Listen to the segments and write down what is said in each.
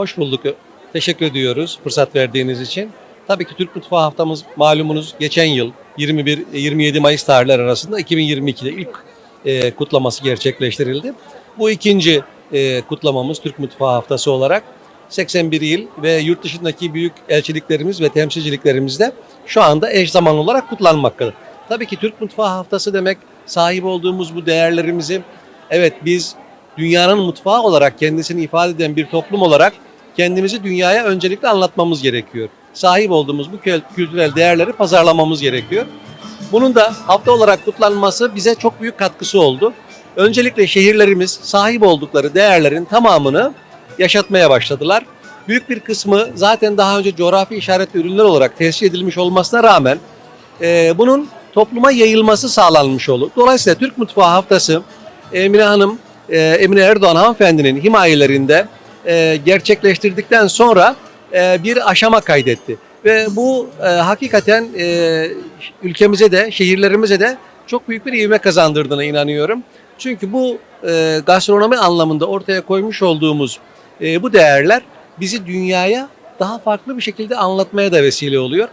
Hoş bulduk. Teşekkür ediyoruz fırsat verdiğiniz için. Tabii ki Türk Mutfağı haftamız malumunuz geçen yıl 21-27 Mayıs tarihleri arasında 2022'de ilk e, kutlaması gerçekleştirildi. Bu ikinci e, kutlamamız Türk Mutfağı Haftası olarak 81 il ve yurt dışındaki büyük elçiliklerimiz ve temsilciliklerimizde şu anda eş zaman olarak kutlanmaktadır. Tabii ki Türk Mutfağı Haftası demek sahip olduğumuz bu değerlerimizi evet biz dünyanın mutfağı olarak kendisini ifade eden bir toplum olarak kendimizi dünyaya öncelikle anlatmamız gerekiyor. Sahip olduğumuz bu kültürel değerleri pazarlamamız gerekiyor. Bunun da hafta olarak kutlanması bize çok büyük katkısı oldu. Öncelikle şehirlerimiz sahip oldukları değerlerin tamamını yaşatmaya başladılar. Büyük bir kısmı zaten daha önce coğrafi işaretli ürünler olarak tescil edilmiş olmasına rağmen e, bunun topluma yayılması sağlanmış oldu. Dolayısıyla Türk Mutfağı Haftası Emine Hanım, e, Emine Erdoğan hanımefendinin himayelerinde e, gerçekleştirdikten sonra e, bir aşama kaydetti. Ve bu e, hakikaten e, ülkemize de, şehirlerimize de çok büyük bir ivme kazandırdığına inanıyorum. Çünkü bu e, gastronomi anlamında ortaya koymuş olduğumuz e, bu değerler bizi dünyaya daha farklı bir şekilde anlatmaya da vesile oluyor.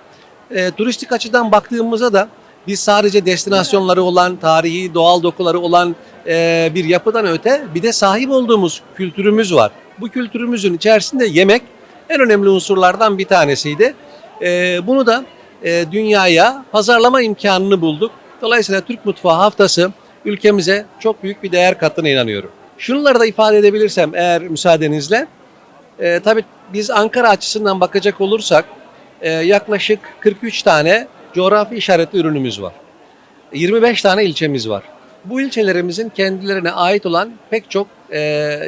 E, turistik açıdan baktığımızda da biz sadece destinasyonları olan, tarihi, doğal dokuları olan e, bir yapıdan öte bir de sahip olduğumuz kültürümüz var. Bu kültürümüzün içerisinde yemek en önemli unsurlardan bir tanesiydi. E, bunu da e, dünyaya pazarlama imkanını bulduk. Dolayısıyla Türk Mutfağı Haftası ülkemize çok büyük bir değer kattığına inanıyorum. Şunları da ifade edebilirsem eğer müsaadenizle. E, tabii biz Ankara açısından bakacak olursak e, yaklaşık 43 tane coğrafi işaretli ürünümüz var. 25 tane ilçemiz var. Bu ilçelerimizin kendilerine ait olan pek çok e,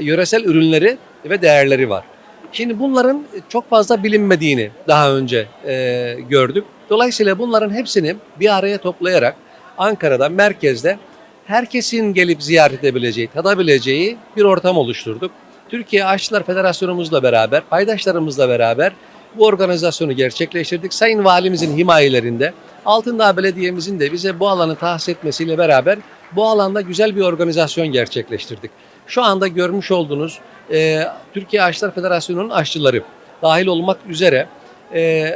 yöresel ürünleri ve değerleri var. Şimdi bunların çok fazla bilinmediğini daha önce e, gördük. Dolayısıyla bunların hepsini bir araya toplayarak Ankara'da, merkezde herkesin gelip ziyaret edebileceği, tadabileceği bir ortam oluşturduk. Türkiye Aşçılar Federasyonumuzla beraber, paydaşlarımızla beraber bu organizasyonu gerçekleştirdik. Sayın Valimizin himayelerinde, Altındağ Belediye'mizin de bize bu alanı tahsis etmesiyle beraber bu alanda güzel bir organizasyon gerçekleştirdik. Şu anda görmüş olduğunuz e, Türkiye Aşçılar Federasyonu'nun aşçıları dahil olmak üzere e,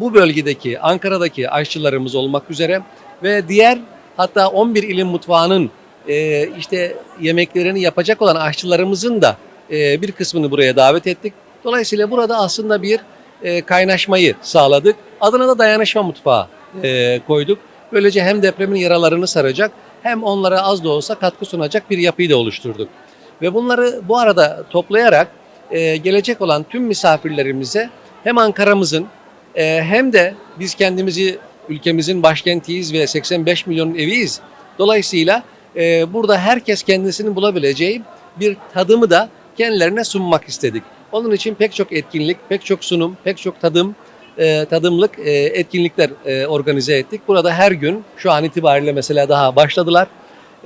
bu bölgedeki, Ankara'daki aşçılarımız olmak üzere ve diğer hatta 11 ilin mutfağının e, işte yemeklerini yapacak olan aşçılarımızın da e, bir kısmını buraya davet ettik. Dolayısıyla burada aslında bir e, kaynaşmayı sağladık. Adına da dayanışma mutfağı e, koyduk. Böylece hem depremin yaralarını saracak hem onlara az da olsa katkı sunacak bir yapıyı da oluşturduk. Ve bunları bu arada toplayarak e, gelecek olan tüm misafirlerimize hem Ankara'mızın e, hem de biz kendimizi ülkemizin başkentiyiz ve 85 milyon eviyiz. Dolayısıyla e, burada herkes kendisini bulabileceği bir tadımı da kendilerine sunmak istedik. Onun için pek çok etkinlik, pek çok sunum, pek çok tadım, e, tadımlık e, etkinlikler e, organize ettik. Burada her gün şu an itibariyle mesela daha başladılar.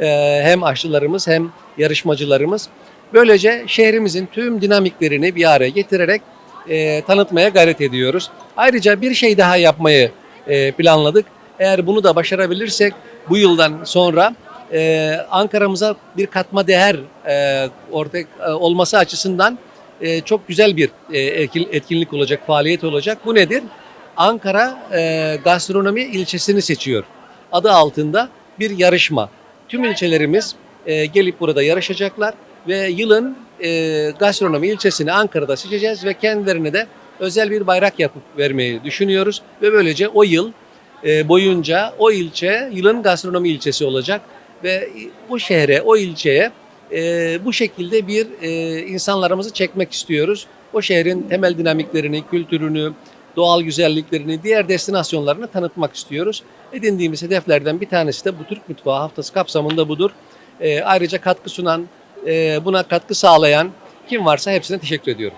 E, hem aşçılarımız hem yarışmacılarımız. Böylece şehrimizin tüm dinamiklerini bir araya getirerek e, tanıtmaya gayret ediyoruz. Ayrıca bir şey daha yapmayı e, planladık. Eğer bunu da başarabilirsek bu yıldan sonra e, Ankara'mıza bir katma değer e, ortaya e, olması açısından e, çok güzel bir e, etkin- etkinlik olacak, faaliyet olacak. Bu nedir? Ankara e, gastronomi ilçesini seçiyor. Adı altında bir yarışma. Tüm ilçelerimiz e, gelip burada yarışacaklar ve yılın e, gastronomi ilçesini Ankara'da seçeceğiz ve kendilerine de özel bir bayrak yapıp vermeyi düşünüyoruz ve böylece o yıl e, boyunca o ilçe yılın gastronomi ilçesi olacak ve bu şehre, o ilçeye e, bu şekilde bir e, insanlarımızı çekmek istiyoruz. O şehrin temel dinamiklerini, kültürünü, doğal güzelliklerini, diğer destinasyonlarını tanıtmak istiyoruz. Edindiğimiz hedeflerden bir tanesi de bu Türk Mutfağı Haftası kapsamında budur. E, ayrıca katkı sunan, e, buna katkı sağlayan kim varsa hepsine teşekkür ediyorum.